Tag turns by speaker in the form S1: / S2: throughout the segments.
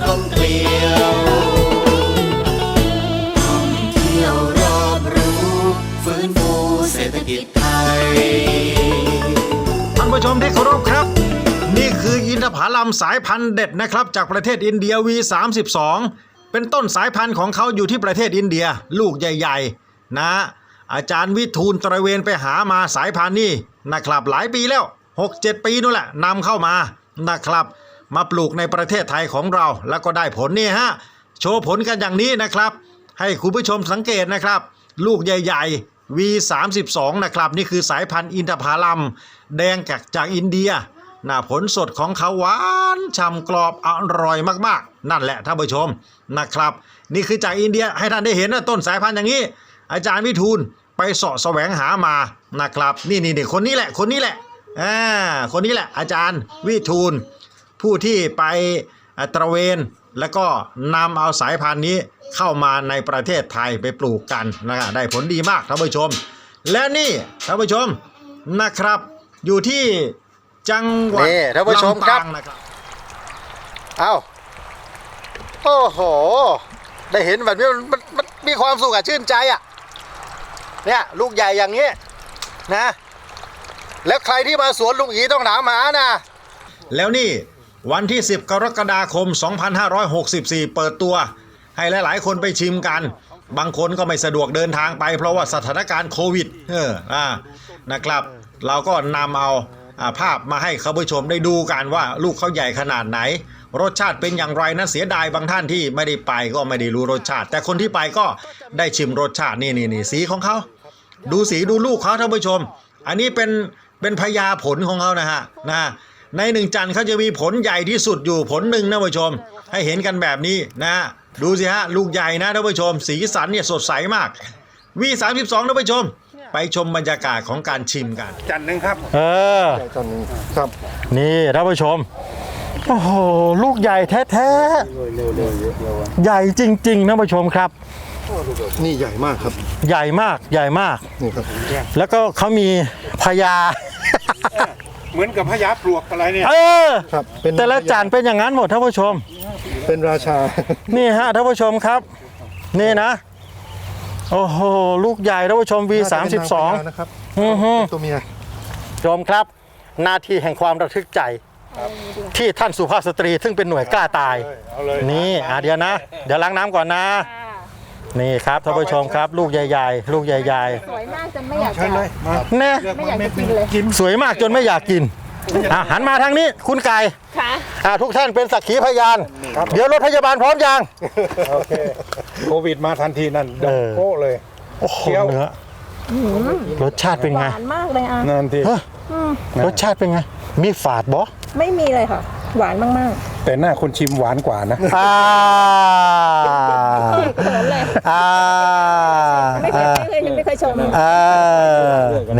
S1: กลมเกลียวท่องเที่ยวรอบรู้ ฟื้นฟูเศรษฐกิจไทย
S2: ท่านผู้ชมที่เคารพครับ นี่คืออินทผลัมสายพันธุ์เด็ดนะครับ จากประเทศอินเดีย V32 เป็นต้นสายพันธุ์ของเขาอยู่ที่ประเทศอินเดีย ลูกใหญ่ๆ นะ อาจารย์วิทูลตระเวนไปหามาสายพันธุ์นี่นะครับหลายปีแล้ว 6-7 ปีนู่นแหละนำเข้ามานะครับ มาปลูกในประเทศไทยของเรา แล้วก็ได้ผลนี่ฮะโชว์ผลกันอย่างนี้นะครับ ให้คุณผู้ชมสังเกตนะครับ ลูกใหญ่ ๆ V32 นะครับ นี่คือสายพันธุ์อินทผลัม แดงจากจากอินเดียน่าผลสดของเขาหวานฉ่ำกรอบอร่อยมากๆ นั่นแหละท่านผู้ชมนะครับ นี่คือจากอินเดียให้ท่านได้เห็นนะต้นสายพันธุ์อย่างนี้ อาจารย์วิทูลไปเสาะแสวงหามานะครับ นี่นี่นี่คนนี้แหละคนนี้แหละอ่าคนนี้แหละอาจารย์วิทูล ผู้ที่ไปเอ่อตระเวน แล้วก็นำเอาสายพันธุ์นี้เข้ามาในประเทศไทยไปปลูกกันนะครับได้ผลดีมากท่านผู้ชม และนี่ท่านผู้ชมนะครับ อยู่ที่จังหวัด
S3: นี่ท่านผู้ชมครับ
S2: ลำปางนะครับ
S3: เอ้าโอ้โห ได้เห็นแบบนี้มันมันมันมีความสุขอะชื่นใจอะเนี่ยลูกใหญ่อย่างนี้นะ แล้วใครที่มาสวนลุงอีต้องถามหานะ
S2: แล้วนี่ วันที่ 10 กรกฎาคม 2564 เปิดตัว ให้หลาย ๆ คนไปชิมกัน บางคนก็ไม่สะดวกเดินทางไป เพราะว่าสถานการณ์โควิดเอออ่านะครับ เราก็นำเอาอภาพมาให้คุณผู้ชมได้ดูกันว่าลูกเขาใหญ่ขนาดไหน รสชาติเป็นอย่างไรนะเสียดายบางท่านที่ไม่ได้ไปก็ไม่ได้รู้รสชาติ แต่คนที่ไปก็ได้ชิมรสชาตินี่นี่นี่สีของเขาดูสีดูลูกเขาท่านผู้ชม อันนี้เป็นเป็นพญาผลของเขานะฮะนะ ในหนึ่งจันทร์เขาจะมีผลใหญ่ที่สุดอยู่ผลหนึ่งนะท่านผู้ชม ให้เห็นกันแบบนี้นะดูสิฮะลูกใหญ่นะท่านผู้ชม สีสันเนี่ยสดใสมากวีสามสิบสองท่านผู้ชม ไปชมบรรยากาศของการชิมกัน
S4: จันทร์หนึ่งครับ
S3: เออครับนี่ท่านผู้ชม โอ้โห ลูกใหญ่แท้ๆ ใหญ่จริงๆท่านผู้ชมครับ
S4: นี่ใหญ่มากครับ
S3: ใหญ่มากใหญ่มาก
S4: นี่ครับ
S3: แล้วก็เขามีพญา
S4: เหมือนกับพญาปลวกอะไรเนี่ย
S3: เออ
S4: ครับเป็น
S3: แต่ละจานเป็นอย่างนั้นหมดท่านผู้ชม
S4: เป็นราชา
S3: นี่ฮะท่านผู้ชมครับ นี่นะ โอ้โห ลูกใหญ่ท่านผู้ชม V32
S4: นะครับ
S3: อือฮึ
S4: ตัวเมีย
S3: ชมครับ หน้าที่แห่งความระทึกใจ ที่ท่านสุภาพสตรีซึ่งเป็นหน่วยกล้าตาย
S4: เอาเลย
S3: นี่อะเดี๋ยวนะ เดี๋ยวล้างน้ำก่อนนะ นี่ครับท่านผู้ชมครับ ลูกใหญ่ๆ ลูกใหญ่
S5: สวยมากจนไม่อยาก
S4: เชิ
S5: จะ
S4: ญเลยมา
S3: ๆแน่
S5: ไม่อยากจะกินเลย
S4: กิน
S3: สวยมากจนไม่อยากกินอะหันมาทางนี้คุณไก่
S5: ค่ะ
S3: อะทุกท่านเป็นสักขีพยาน เดี๋ยวรถพยาบาลพร้อมยัง
S4: โอเคโควิดมาทันทีนั่น
S3: เออ
S4: โก้เลย
S3: โอ้โห
S4: เคี้ยว
S3: เนื้อรสชาติเป็น
S5: ห
S3: ไง
S5: วานมากเลยอะ
S4: นั่นที
S3: เฮ้ยรสชาติเป็นไง มีฝาดบอ
S5: ไม่มีเลยค่ะ หวานมาก
S4: แต่หน้าคนชิมหวานกว่านะ
S3: อ่า
S5: ๆเขินเลย
S3: อ่า
S5: ไม่เคยไม่เคยยังไม่เคยชม
S3: อ่า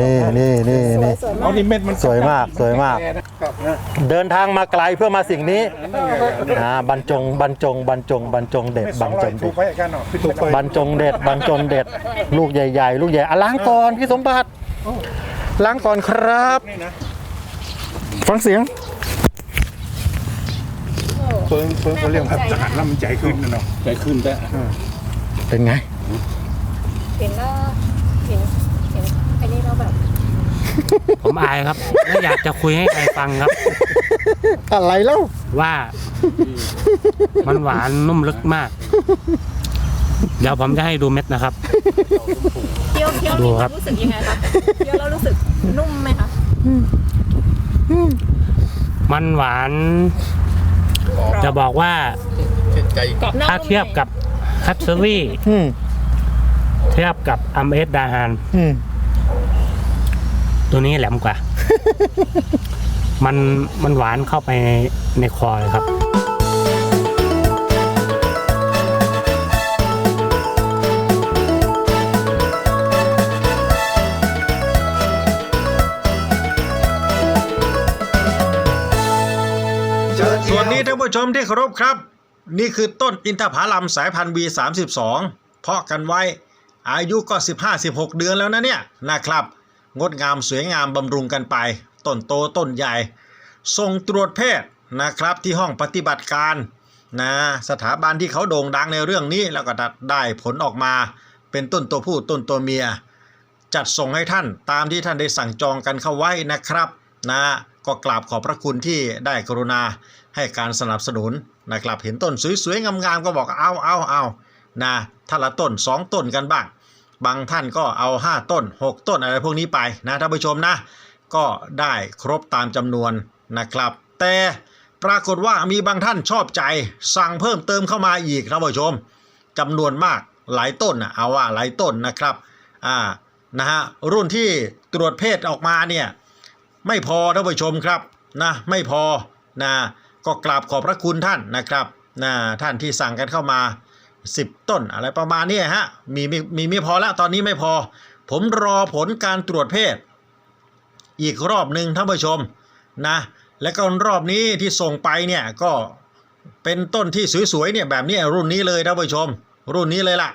S3: นี่นี่นี่นี่
S5: สวยมา
S4: เอา
S5: ก
S4: นี่เม็ดมัน
S3: สวยมากสวยมาก
S4: ครับนะ
S3: เดินทางมาไกลเพื่อมาสิ่งนี้อ่าบรรจงบรรจงบรรจงบรรจงเด็ด
S4: ไม่
S3: บ
S4: ส
S3: ร
S4: อ
S3: รง
S4: ร้
S3: จ
S4: อย
S3: ง
S4: ถู
S3: เด็
S4: ก
S3: ด
S4: ไปกันเนาะพี่ถูกไป
S3: บรรจงเด็ดบรรจงเด็ด ลูกใหญ่ ๆ ลูกใหญ่อะล้างก่อนพี่สมบัติล้างก่อนครับ
S4: นี่นะ
S3: ฟังเสียง
S4: เฟิงเฟิงเขาเรียกครับทหารแล้วมันใจขึ้นนะเนาะใจขึ้นแต่
S3: เป็นไง
S5: เห็นแล้วเห็นเห็นไอ้นี่เราแบบ
S6: ผมอายครับและอยากจะคุยให้ใครฟังครับ
S3: อะไรเล่า
S6: ว่ามันหวานนุ่มลึกมาก เดี๋ยวผมจะให้ดูเม็ดนะครับ
S5: เคี้ยวเคี้ยว
S6: ดู
S5: มีค
S6: ครั
S5: วา
S6: บ
S5: มรู้สึกยังไงคะเคี้ยวแล้วรู้สึกนุ่มไหมคะ
S6: มันหวาน จะบอกว่า
S5: กรอบนอก
S6: ถ้าเทียบกับคัตเซอรี่
S3: อืม
S6: เทียบกับอัมเอสดาฮาน
S3: อืม
S6: ตัวนี้แหลมกว่า มันมันหวานเข้าไปในในคอเลยครับ
S2: นี้ท่านผู้ชมที่เคารพครับ นี่คือต้นอินทผลัมสายพันธุ์ V32 เพาะกันไว้อายุก็ 15-16 เดือนแล้วนะเนี่ยนะครับ งดงามสวยงามบำรุงกันไป ต้นโตต้นใหญ่ ส่งตรวจเพศนะครับที่ห้องปฏิบัติการนะสถาบันที่เขาโด่งดังในเรื่องนี้แล้วก็ได้ผลออกมาเป็นต้นตัวผู้ต้นตัวเมีย จัดส่งให้ท่านตามที่ท่านได้สั่งจองกันเข้าไว้นะครับ นะ ก็กราบขอบพระคุณที่ได้กรุณาให้การสนับสนุนนะครับเห็นต้นสวยๆงามๆก็บอกเอาเอาเอานะท่านละต้น 2 ต้นกันบ้าง บางท่านก็เอา 5 ต้น 6 ต้นอะไรพวกนี้ไปนะท่านผู้ชมนะ ก็ได้ครบตามจำนวนนะครับ แต่ปรากฏว่ามีบางท่านชอบใจ สั่งเพิ่มเติมเข้ามาอีกท่านผู้ชมจำนวนมากหลายต้นนะเอาว่าหลายต้นนะครับอ่านะฮะรุ่นที่ตรวจเพศออกมาเนี่ย ไม่พอท่านผู้ชมครับนะไม่พอนะก็กราบขอบพระคุณท่านนะครับนะท่านที่สั่งกันเข้ามา 10 ต้นอะไรประมาณนี้ฮะมีมีมีไม่พอแล้วตอนนี้ไม่พอ ผมรอผลการตรวจเพศ อีกรอบหนึ่งท่านผู้ชมนะและก็รอบนี้ที่ส่งไปเนี่ยก็เป็นต้นที่สวยๆเนี่ยแบบนี้รุ่นนี้เลยท่านผู้ชม รุ่นนี้เลยล่ะ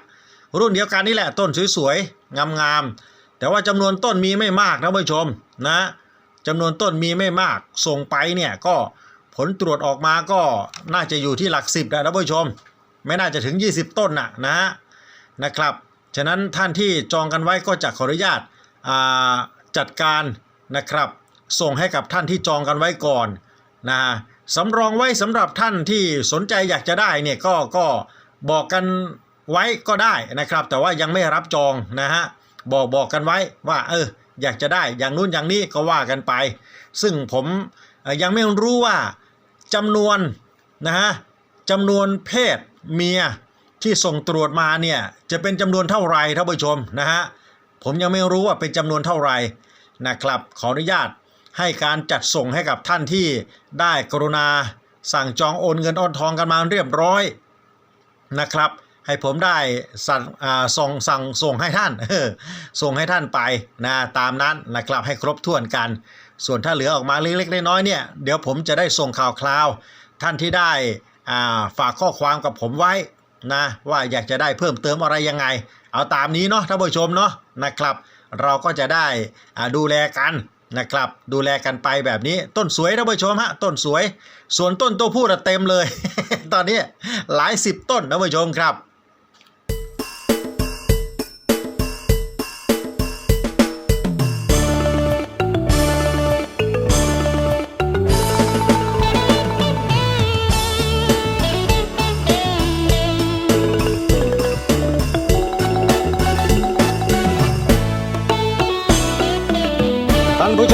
S2: รุ่นเดียวกันนี่แหละต้นสวยๆงามๆแต่ว่าจำนวนต้นมีไม่มากท่านผู้ชมนะ จำนวนต้นมีไม่มากส่งไปเนี่ยก็ผลตรวจออกมาก็น่าจะอยู่ที่หลักสิบนะท่านผู้ชม ไม่น่าจะถึง 20 ต้นน่ะนะฮะนะครับ ฉะนั้นท่านที่จองกันไว้ก็จะขออนุญาตาจัดการนะครับ ส่งให้กับท่านที่จองกันไว้ก่อนนะฮะสำรองไว้สำหรับท่านที่สนใจอยากจะได้เนี่ยก็ก็บอกกันไว้ก็ได้นะครับ แต่ว่ายังไม่รับจองนะฮะบอกบอกกันไว้ว่าเออ อยากจะได้อย่างนู้นอย่างนี้ก็ว่ากันไป ซึ่งผมยังไม่รู้ว่าจำนวนนะฮะจำนวนเพศเมียที่ส่งตรวจมาเนี่ยจะเป็นจำนวนเท่าไหร่ท่านผู้ชมนะฮะผมยังไม่รู้ว่าเป็นจำนวนเท่าไหร่นะครับขออนุญาตให้การจัดส่งให้กับท่านที่ได้กรุณาสั่งจองโอนเงินโอนทองกันมาเรียบร้อยนะครับ ให้ผมได้สั่งส่งสั่งส่งให้ท่านส่งให้ท่านไปนะตามนั้นนะครับให้ครบถ้วนกัน ส่วนถ้าเหลือออกมาเล็กๆน้อยๆเนี่ยเดี๋ยวผมจะได้ส่งข่าวคราว ท่านที่ได้อ่าฝากข้อความกับผมไว้นะว่าอยากจะได้เพิ่มเติมอะไรยังไง เอาตามนี้เนาะท่านผู้ชมเนาะนะครับ เราก็จะได้อ่าดูแลกันนะครับดูแลกันไปแบบนี้ต้นสวยท่านผู้ชมฮะต้นสวย ส่วนต้นตัวผู้เต็มเลย ตอนนี้หลายสิบต้นท่านผู้ชมครับ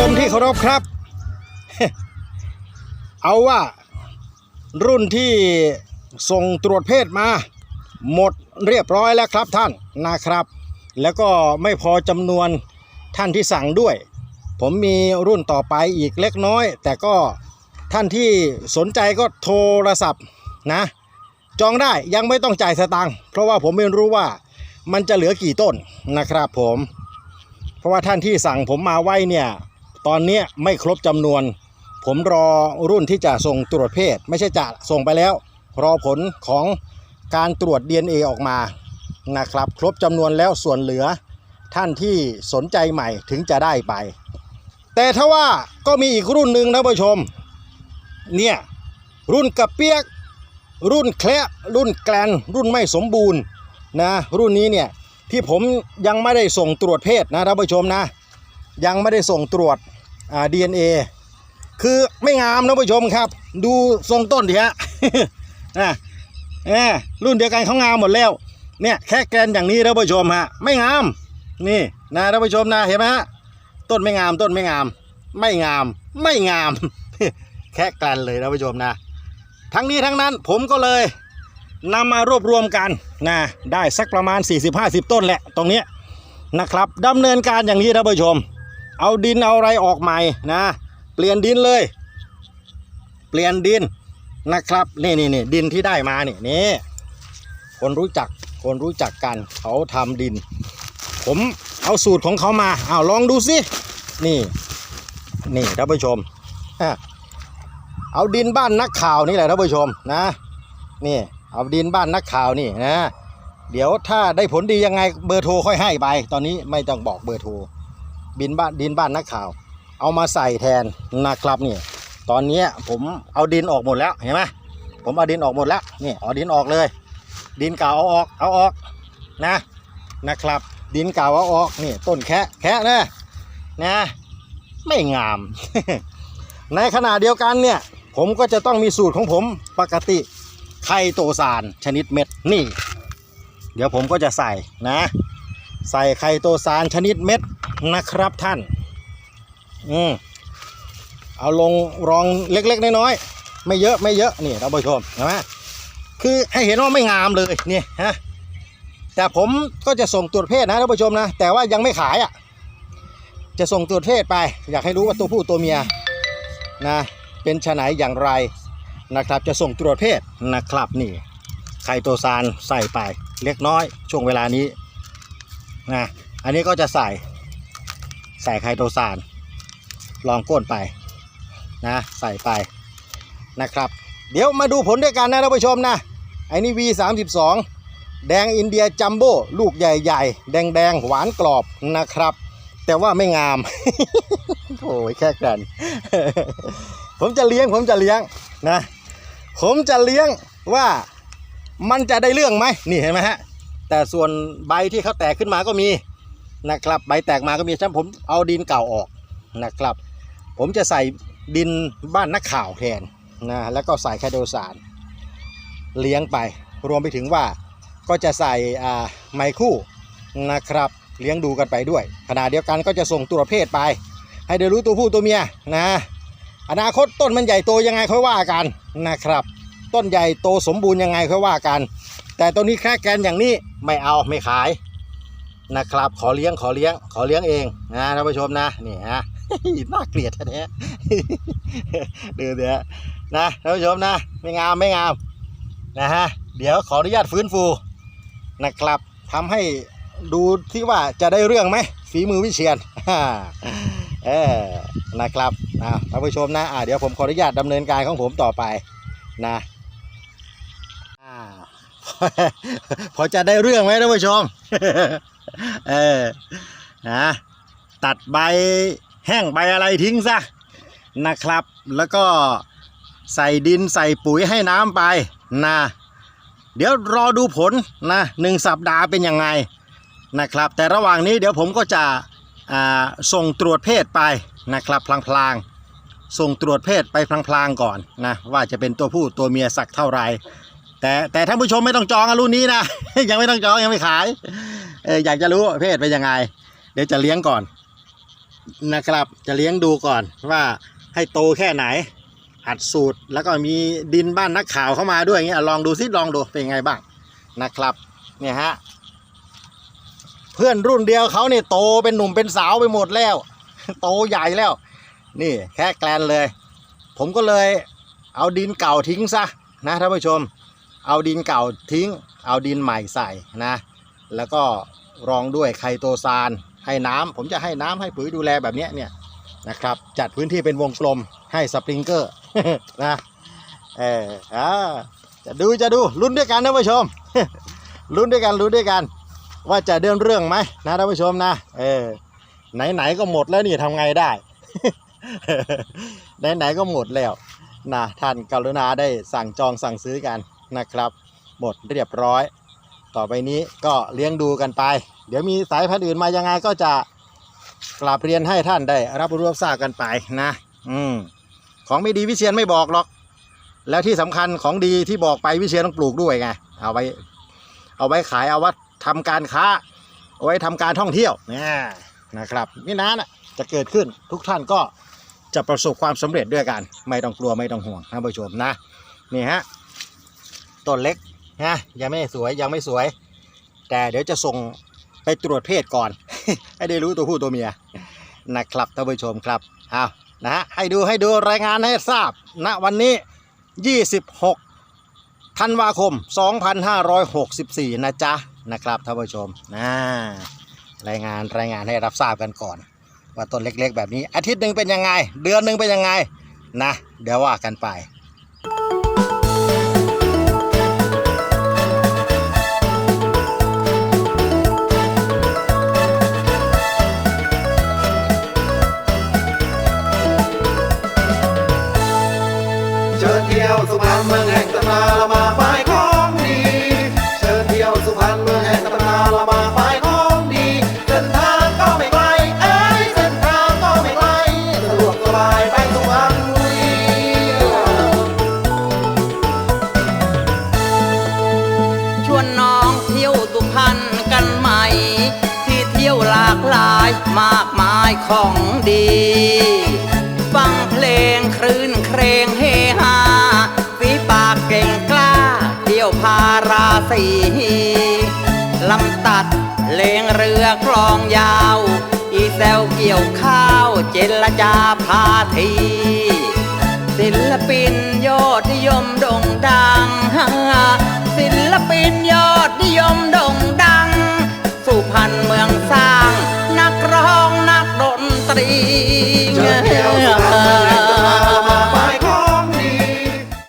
S2: ชมที่เคารพครับ เอาว่ารุ่นที่ส่งตรวจเพศมา หมดเรียบร้อยแล้วครับท่านนะครับ แล้วก็ไม่พอจำนวนท่านที่สั่งด้วย ผมมีรุ่นต่อไปอีกเล็กน้อย แต่ก็ท่านที่สนใจก็โทรศัพท์นะ จองได้ยังไม่ต้องจ่ายสตังค์เพราะว่าผมไม่รู้ว่ามันจะเหลือกี่ต้นนะครับผม เพราะว่าท่านที่สั่งผมมาไว้เนี่ย ตอนนี้ไม่ครบจำนวน ผมรอรุ่นที่จะส่งตรวจเพศ ไม่ใช่จะส่งไปแล้ว รอผลของการตรวจ DNA ออกมานะครับ ครบจำนวนแล้วส่วนเหลือท่านที่สนใจใหม่ถึงจะได้ไป แต่ถ้าว่าก็มีอีกรุ่นหนึ่งนะผู้ชม เนี่ย รุ่นกระเปียก รุ่นแคละรุ่นแกลน รุ่นไม่สมบูรณ์นะ รุ่นนี้เนี่ยที่ผมยังไม่ได้ส่งตรวจเพศนะท่านผู้ชมนะ ยังไม่ได้ส่งตรวจอ่า DNA คือไม่งามนะผู้ชมครับ ดูทรงต้นดิฮะนะแหมรุ่นเดียวกันเขางามหมดแล้ว เนี่ยแค่แกนอย่างนี้ท่านผู้ชมฮะไม่งาม นี่นะท่านผู้ชมนะเห็นไหมฮะต้นไม่งามต้นไม่งาม ไม่งามไม่งาม แค่แกนเลยท่านผู้ชมนะ ทั้งนี้ทั้งนั้นผมก็เลยนำมารวบรวมกันนะได้สักประมาณ 40-50 ต้นแหละตรงเนี้ยนะครับดำเนินการอย่างนี้ท่านผู้ชม เอาดินเอาอะไรออกใหม่นะ เปลี่ยนดินเลย เปลี่ยนดินนะครับนี่นี่นี่ดินที่ได้มาเนี่ยนี่คนรู้จักคนรู้จักกันเขาทำดิน ผมเอาสูตรของเขามาเอาลองดูสินี่ นี่ท่านผู้ชมเอาดินบ้านนักข่าวนี่แหละท่านผู้ชมนะนี่เอาดินบ้านนักข่าวนี่นะเดี๋ยวถ้าได้ผลดียังไงเบอร์โทรค่อยให้ไป ตอนนี้ไม่ต้องบอกเบอร์โทร บินบ้านดินบ้านนักข่าว เอามาใส่แทนนะครับนี่ตอนนี้ผมเอาดินออกหมดแล้วเห็นไหมผมเอาดินออกหมดแล้วนี่เอาดินออกเลย ดินเก่าเอาออกเอาออกนะนะครับ ดินเก่าเอาออกนี่ต้นแคะแคะนะนะไม่งาม ในขณะเดียวกันเนี่ยผมก็จะต้องมีสูตรของผมปกติไคโตซานชนิดเม็ดนี่ เดี๋ยวผมก็จะใส่นะ ใส่ไคโตซานชนิดเม็ด นะครับท่าน อืมเอาลงรองเล็กๆน้อยๆไม่เยอะไม่เยอะนี่ท่านผู้ชมเห็นไหมคือให้เห็นว่าไม่งามเลยเนี่ยฮะแต่ผมก็จะส่งตรวจเพศนะท่านผู้ชมนะ แต่ว่ายังไม่ขายอะ จะส่งตรวจเพศไป อยากให้รู้ว่าตัวผู้ตัวเมียนะเป็นชไหนอย่างไรนะครับ จะส่งตรวจเพศนะครับนี่ไคโตซานใส่ไปเล็กน้อยช่วงเวลานี้นะอันนี้ก็จะใส่ ใส่ไคโตซานลองก้นไปนะใส่ไปนะครับ เดี๋ยวมาดูผลด้วยกันนะท่านผู้ชมนะไอ้นี่ V32 แดงอินเดียจัมโบ้ลูกใหญ่ๆ แดงๆ หวานกรอบนะครับ แต่ว่าไม่งามโอ้ยแค่กัน ผมจะเลี้ยงผมจะเลี้ยงนะ ผมจะเลี้ยงว่ามันจะได้เรื่องไหมนี่เห็นไหมฮะ แต่ส่วนใบที่เขาแตกขึ้นมาก็มี นะครับ ใบแตกมาก็มีฉะนั้นผมเอาดินเก่าออกนะครับ ผมจะใส่ดินบ้านนักข่าวแทนนะแล้วก็ใส่ไคโดซานเลี้ยงไป รวมไปถึงว่าก็จะใส่อ่าไมคู่นะครับ เลี้ยงดูกันไปด้วยขณะเดียวกันก็จะส่งตัวเพศไป ให้ได้รู้ตัวผู้ตัวเมียนะอนาคตต้นมันใหญ่โตยังไงค่อยว่ากันนะครับ ต้นใหญ่โตสมบูรณ์ยังไงค่อยว่ากัน แต่ตัวนี้แค่แกนอย่างนี้ไม่เอาไม่ขาย นะครับ ขอเลี้ยงขอเลี้ยง ขอเลี้ยงเองนะท่านผู้ชมนะนี่ฮะน่าเกลียดแท้ๆดูเดี๋ยวนะท่านผู้ชมนะไม่งามไม่งามนะฮะเดี๋ยวขออนุญาตฟื้นฟูนะครับทำให้ดูที่ว่าจะได้เรื่องไหมฝีมือวิเชียนเออนะครับนะท่านผู้ชมนะอ่าเดี๋ยวผมขออนุญาตดำเนินการของผมต่อไปนะอ่าพอจะได้เรื่องไหมท่านผู้ชม เออนะตัดใบแห้งใบอะไรทิ้งซะนะครับ แล้วก็ใส่ดินใส่ปุ๋ยให้น้ำไปนะเดี๋ยวรอดูผลนะหนึ่งสัปดาห์เป็นยังไงนะครับ แต่ระหว่างนี้เดี๋ยวผมก็จะอ่าส่งตรวจเพศไปนะครับพลางๆ ส่งตรวจเพศไปพลางๆก่อนนะว่าจะเป็นตัวผู้ตัวเมียสักเท่าไหร่แต่แต่ท่านผู้ชมไม่ต้องจองอะรุ่นนี้นะยังไม่ต้องจองยังไม่ขาย เอออยากจะรู้เพศเป็นยังไง เดี๋ยวจะเลี้ยงก่อนนะครับ จะเลี้ยงดูก่อนว่าให้โตแค่ไหน อัดสูตรแล้วก็มีดินบ้านนักข่าวเข้ามาด้วยอย่างเงี้ยลองดูซิลองดูเป็นยังไงบ้างนะครับ เนี่ยฮะเพื่อนรุ่นเดียวเขาเนี่ยโตเป็นหนุ่มเป็นสาวไปหมดแล้ว โตใหญ่แล้ว นี่แค่แกลนเลย ผมก็เลยเอาดินเก่าทิ้งซะนะท่านผู้ชม เอาดินเก่าทิ้ง เอาดินใหม่ใส่นะ แล้วก็ รองด้วยไคโตซานให้น้ำผมจะให้น้ำให้ปุ๋ยดูแลแบบนี้เนี่ยนะครับ จัดพื้นที่เป็นวงกลมให้สปริงเกอร์นะเอออ่าจะดูจะดูลุ้นด้วยกันนะผู้ชมลุ้นด้วยกันลุ้นด้วยกัน ว่าจะเดินเรื่องไหมนะท่านผู้ชมนะเออไหนๆก็หมดแล้วนี่ทำไงได้ ไหนๆก็หมดแล้วนะท่านกรุณาได้สั่งจองสั่งซื้อกันนะครับ หมดเรียบร้อย ต่อไปนี้ก็เลี้ยงดูกันไป เดี๋ยวมีสายพันธุ์อื่นมายังไงก็จะกราบเรียนให้ท่านได้ รับรู้รับทราบกันไปนะ อืมของไม่ดีวิเชียนไม่บอกหรอก แล้วที่สำคัญของดีที่บอกไปวิเชียนต้องปลูกด้วยไงเอาไว้ เอาไว้ขายเอาไว้ทำการค้า เอาไว้ทำการท่องเที่ยวเนี่ยนะครับนี่นะนะจะเกิดขึ้นทุกท่านก็จะประสบความสำเร็จด้วยกัน ไม่ต้องกลัวไม่ต้องห่วงท่านผู้ชมนะนี่ฮะต้นเล็กนะยังไม่สวยยังไม่สวย แต่เดี๋ยวจะส่ง ไปตรวจเพศก่อน ให้ได้รู้ตัวผู้ตัวเมียนะครับท่านผู้ชมครับเอานะฮะให้ดูให้ดูรายงานให้ทราบณวันนี้ 26ธันวาคม 2564 นะจ๊ะนะครับท่านผู้ชมนะรายงานรายงานให้รับทราบกันก่อน ว่าต้นเล็กๆ แบบนี้อาทิตย์หนึ่งเป็นยังไง เดือนหนึ่งเป็นยังไงนะเดี๋ยวว่ากันไป
S3: เชิญเที่ยวสุพรรณเมืองแห่งตำนานเรามาฝ่ายของดีเชิญเที่ยวสุพรรณเมืองแห่งตำนานเรามาฝ่ายของดีเส้นทางก็ไม่ไกลเอ้ยเส้นทางก็ไม่ไกลสะดวกสบายไปสุพรรณบุรี
S7: ชวนน้องเที่ยวสุพรรณกันใหม่ที่เที่ยวหลากหลายมากมายของดีีลำตัดเลงเรือคลองยาว อีแซวเกี่ยวข้าวเจรจาพาที ศิลปินยอดนิยมโด่งดัง ศิลปินยอดนิยมโด่งดัง สุพรรณเมืองสร้าง นักร้องนักดนตรี